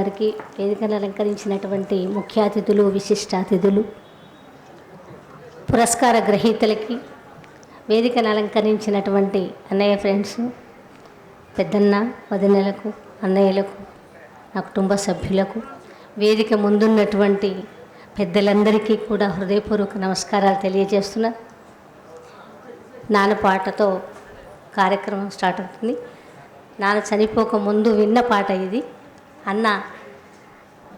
గారికి వేదికను అలంకరించినటువంటి ముఖ్య అతిథులు విశిష్ట అతిథులు పురస్కార గ్రహీతలకి వేదికను అలంకరించినటువంటి అన్నయ్య ఫ్రెండ్స్ పెద్దన్న వదినలకు అన్నయ్యలకు నా కుటుంబ సభ్యులకు వేదిక ముందున్నటువంటి పెద్దలందరికీ కూడా హృదయపూర్వక నమస్కారాలు తెలియజేస్తున్నా. నాన్న పాటతో కార్యక్రమం స్టార్ట్ అవుతుంది. నాన్న చనిపోక ముందు విన్న పాట ఇది. అన్న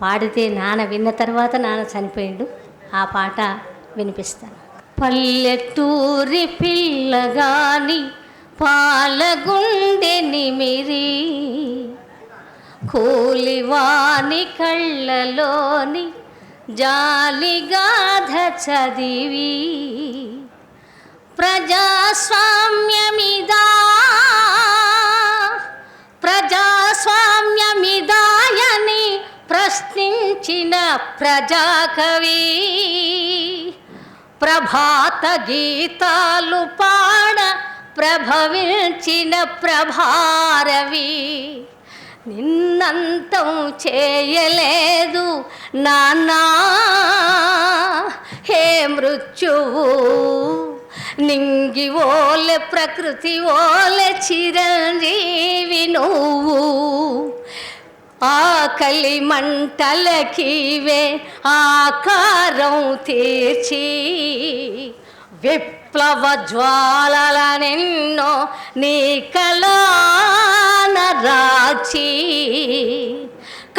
పాడితే నాన్న విన్న తర్వాత నాన్న చనిపోయిండు. ఆ పాట వినిపిస్తాను. పల్లెటూరి పిల్లగాని పాలగుండె నిమిరి కూలివాని కళ్ళలోని జాలిగాధ చదివి ప్రజాస్వామ్యమిదా ప్రశ్నించిన ప్రజాకవి ప్రభాత గీతాలు పాడ ప్రభవించిన ప్రభారవి. నిన్నంతం చేయలేదు నానా హే మృత్యువు. నింగి ఓలె ప్రకృతి ఓలె చిరంజీవి నువ్వు. ఆకలి మంటలకివే ఆకారం తీర్చి విప్లవ జ్వాలల నిన్నో నీ కలాన రాచి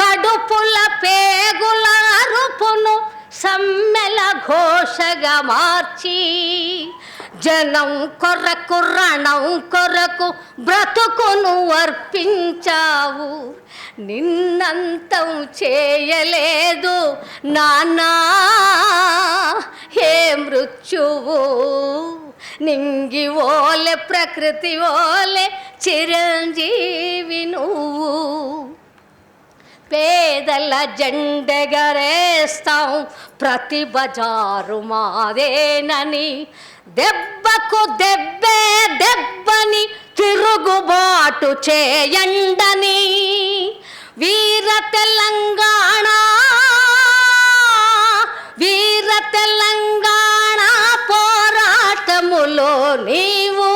కడుపుల పేగుల అరుపును సమ్మెల ఘోషగా మార్చి జనం కొరకు రణం కొరకు బ్రతుకును అర్పించావు. నిన్నంతం చేయలేదు నానా హే మృత్యువు నింగి ఓలె ప్రకృతి ఓలె చిరంజీవి నువ్వు. పేదల జెండెగరేస్తాం ప్రతి బజారు మాదేనని. దెబ్బకు దెబ్బే దెబ్బని తిరుగుబాటు చేయండని. వీర తెలంగాణ వీర తెలంగాణ పోరాటములో నీవు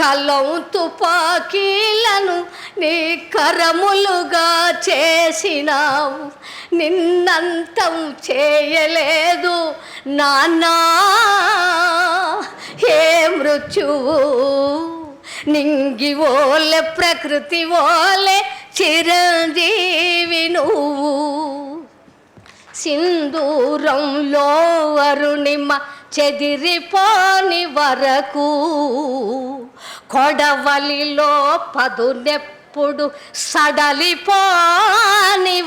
కలం తుపాకీలను నీ కరములుగా చేసినావు. నిన్నంతం చేయలేదు నాన్నా. హే మృత్యువు నింగి ఓలే ప్రకృతి ఓలే చిరంజీవి నువ్వు సింధూరంలో అరుణిమ చెదిరిపోని వరకు కొడవలిలో పదునెప్పుడు సడలిపోని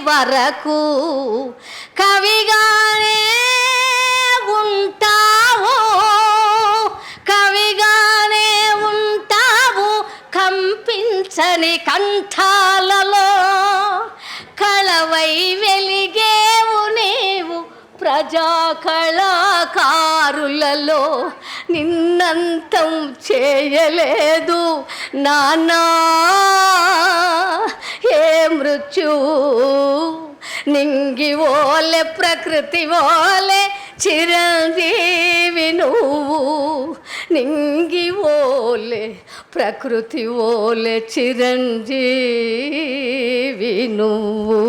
వరకు పచ్చని కంఠాలలో కళవై వెలిగేవు నీవు ప్రజా కళాకారులలో నిన్నంతం చేయలేదు నానా. ఏ మృత్యు నింగి ఓలె ప్రకృతి ఓలే ಚಿರದೇವಿ ನೋವು ನಿಂಗಿ ಓಲೆ ಪ್ರಕೃತಿ ಓಲೆ ಚಿರಂಜೀವಿ ನೋವು